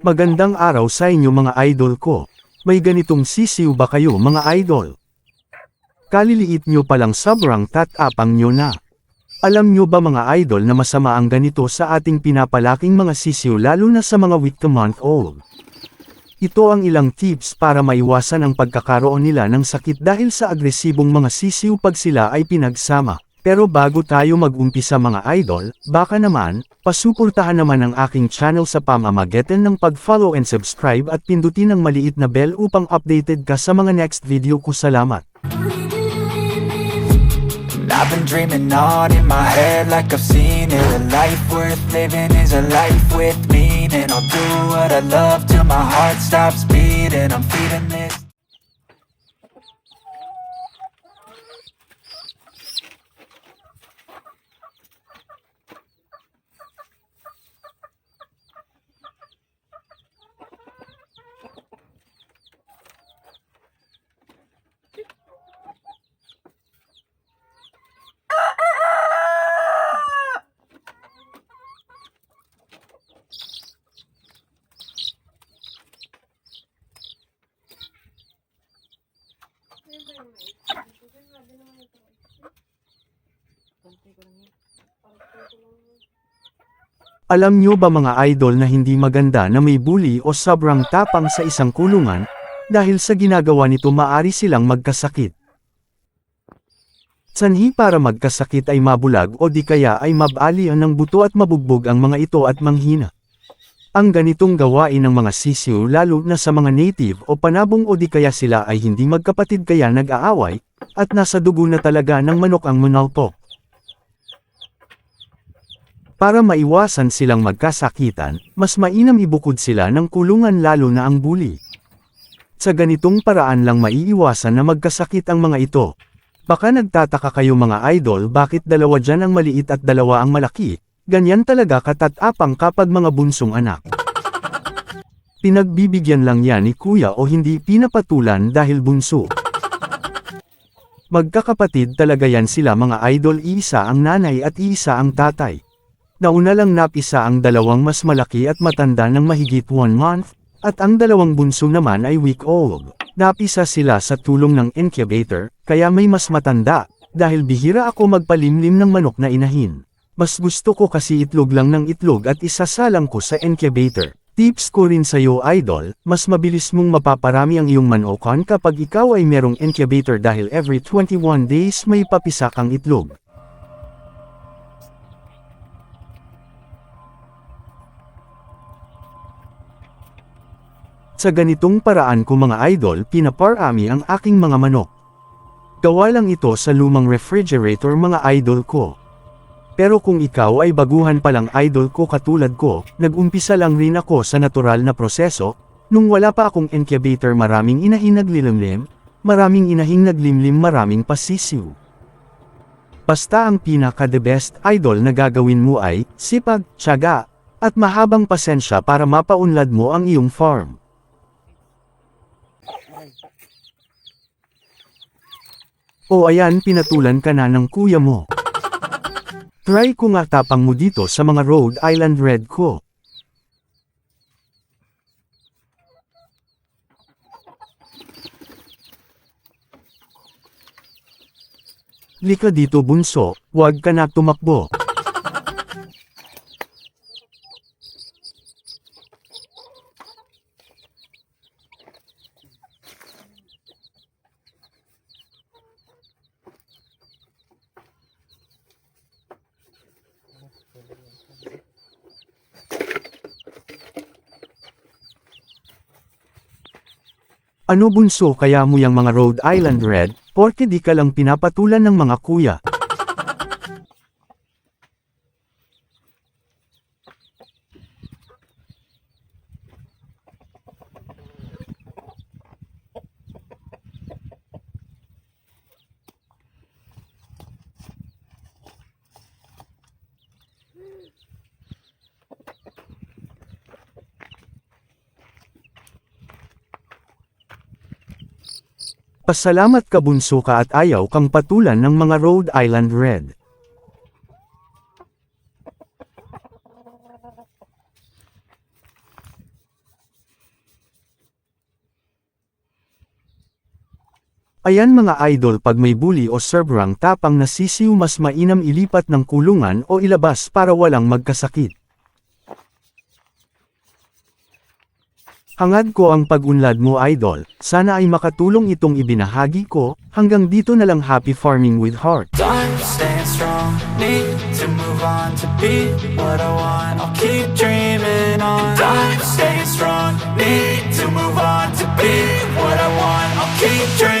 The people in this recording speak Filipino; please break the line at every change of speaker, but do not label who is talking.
Magandang araw sa inyo mga idol ko. May ganitong sisiw ba kayo mga idol? Kaliliit nyo palang sobrang tatapang nyo na. Alam nyo ba mga idol na masama ang ganito sa ating pinapalaking mga sisiw lalo na sa mga week to month old? Ito ang ilang tips para maiwasan ang pagkakaroon nila ng sakit dahil sa agresibong mga sisiw pag sila ay pinagsama. Pero bago tayo mag-umpisa mga idol, baka naman, pasuportahan naman ang aking channel sa pamamagitan ng pag-follow and subscribe at pindutin ang maliit na bell upang updated ka sa mga next video ko. Salamat!
I've been dreaming on in my head like I've seen it A life worth living is a life with meaning I'll do what I love till my heart stops beating I'm feeding this
Alam nyo ba mga idol na hindi maganda na may bully o sobrang tapang sa isang kulungan, dahil sa ginagawa nito maari silang magkasakit. Sanhi para magkasakit ay mabulag o di kaya ay mabalian ng buto at mabugbog ang mga ito at manghina. Ang ganitong gawain ng mga sisiw lalo na sa mga native o panabong o di kaya sila ay hindi magkapatid kaya nag-aaway, at nasa dugo na talaga ng manok ang munalpok. Para maiwasan silang magkasakitan, mas mainam ibukod sila ng kulungan lalo na ang bully. Sa ganitong paraan lang maiiwasan na magkasakit ang mga ito. Baka nagtataka kayo mga idol bakit dalawa dyan ang maliit at dalawa ang malaki, ganyan talaga katatapang kapag mga bunsong anak. Pinagbibigyan lang yan ni kuya o hindi pinapatulan dahil bunso. Magkakapatid talaga yan sila mga idol iisa ang nanay at iisa ang tatay. Nauna lang napisa ang dalawang mas malaki at matanda ng mahigit one month, at ang dalawang bunso naman ay week old. Napisa sila sa tulong ng incubator, kaya may mas matanda, dahil bihira ako magpalimlim ng manok na inahin. Mas gusto ko kasi itlog lang ng itlog at isasalang ko sa incubator. Tips ko rin sa iyo idol, mas mabilis mong mapaparami ang iyong manokan kapag ikaw ay merong incubator dahil every 21 days may papisa kang itlog. Sa ganitong paraan ko mga idol pinaparami ang aking mga manok. Gawa lang ito sa lumang refrigerator mga idol ko. Pero kung ikaw ay baguhan palang idol ko katulad ko, nag-umpisa lang rin ako sa natural na proseso, nung wala pa akong incubator maraming inahing naglilimlim, maraming inahing naglimlim maraming pasisiw. Basta ang pinaka the best idol na gagawin mo ay, sipag, tiyaga, at mahabang pasensya para mapaunlad mo ang iyong farm. O ayan pinatulan ka na ng kuya mo. Try ko nga tapang mo dito sa mga Rhode Island Red ko. Lika dito bunso, huwag ka na tumakbo. Ano bunso kaya mo yung mga Rhode Island Red, porke di ka lang pinapatulan ng mga kuya. Pasalamat ka bunso ka at ayaw kang patulan ng mga Rhode Island Red. Ayan mga idol pag may bully o serbrang tapang nasisiw mas mainam ilipat ng kulungan o ilabas para walang magkasakit. Hangad ko ang pagunlad mo idol, sana ay makatulong itong ibinahagi ko, hanggang dito na lang happy farming with heart.
Time staying strong, need to move on to be what I want, I'll keep dreaming on. Time staying strong, need to move on to be what I want, I'll keep dreaming.